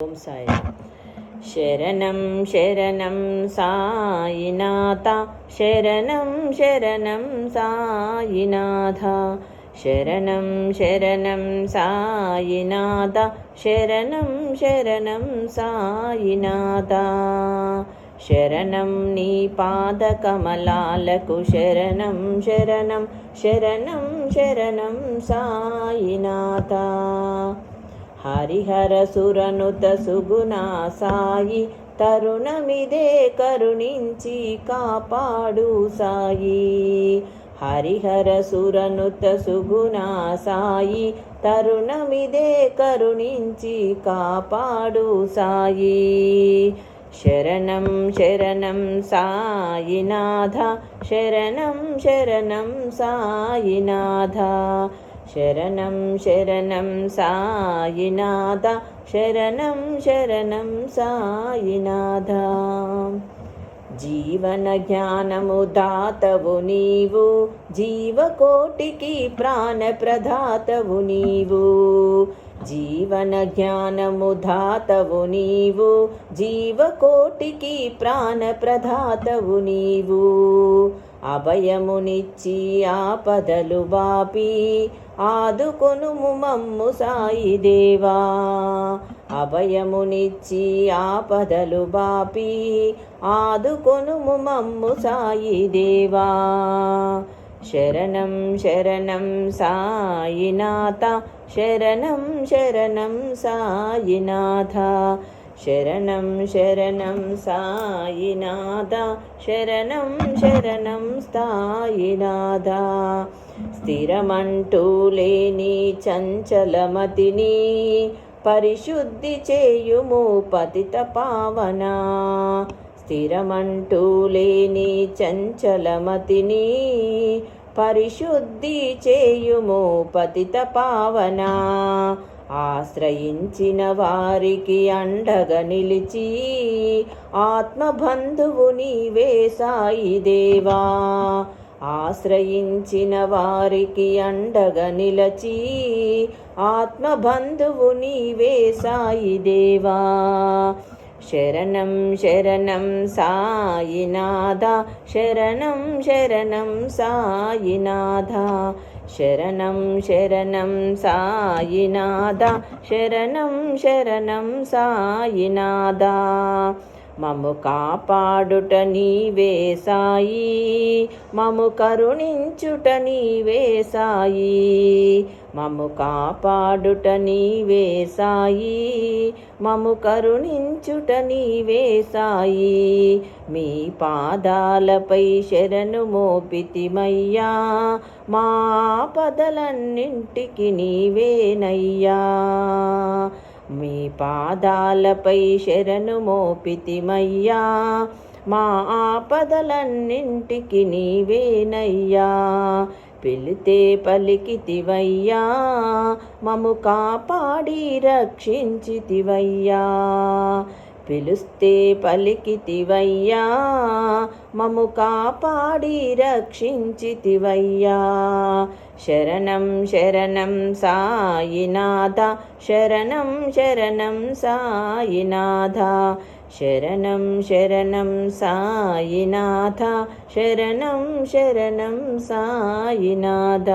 ఓం సాయి శరణం శరణం సాయినాథ శరణం శరణం సాయినాథ శరణం శరణం సాయినాథ శరణం శరణం సాయినాథ శరణం నీ పాద కమలాలకు శరణం శరణం శరణం శరణం సాయినాథ హరిహర సురనుత సుగుణా సాయి తరుణమిదే కరుణించి కాపాడు సాయి. హరిహర సురనుత సుగుణా సాయి తరుణమిదే కరుణించి కాపాడు సాయి. శరణం శరణం సాయినాథ శరణం శరణం సాయినాథ శరణం శరణం సాయినాథ శరణం శరణం సాయినాథ. జీవన జ్ఞానము దాతవు నీవు జీవకోటికి ప్రాణ ప్రాణప్రదాతవు నీవు. జీవన జ్ఞానము దాతవు నీవు జీవకోటికి ప్రాణ ప్రాణప్రదాతవు నీవు. అభయమునిచ్చి ఆపదలు బాపి ఆదుకొను మమ్ము సాయి దేవా. అభయమునిచ్చి ఆపదలు బాపి ఆదుకొను మమ్ము సాయి దేవా. శరణం శరణం సాయినాథ శరణం శరణం సాయినాథ. శరణం శరణం సాయినాథ శరణం శరణం స్థాయినాథ స్థిరమంటూ లేని చంచలమతిని పరిశుద్ధి చేయుము పతిత పావన స్థిరమంటూ లేని చంచలమతిని పరిశుద్ధి చేయుము పతిత పావన. ఆశ్రయించిన వారికి అండగా నిలిచి ఆత్మబంధువు నీవే సాయి దేవా. ఆశ్రయించిన వారికి అండగా నిలచి ఆత్మబంధువు నీవే సాయి దేవా. శరణం శరణం సాయినాథ శరణం శరణం సాయినాథ శరణం శరణం సాయినాథ శరణం శరణం సాయినాథ మము కాపాడుట నీవే సాయి. మము కరుణించుట నీవే సాయి. మము కాపాడుట నీవే సాయి. మము కరుణించుట నీవే సాయి. మీ పాదాలపై శరణు మోపితిమయ్యా. మా పదలన్నింటికి నీవేనయ్యా. మీ పాదాలపై శరణు మోపితిమయ్యా. మా ఆపదలన్నింటికి నీవేనయ్యా. పిలితే పలికితివయ్యా. మము కాపాడి రక్షించితివయ్యా. పిలుస్తే పలికితివయ్యా. మము కాపాడి రక్షించితివయ్యా. శరణం శరణం సాయినాథ. శరణం శరణం సాయినాథ. శరణం శరణం సాయినాథ. శరణం శరణం సాయినాథ.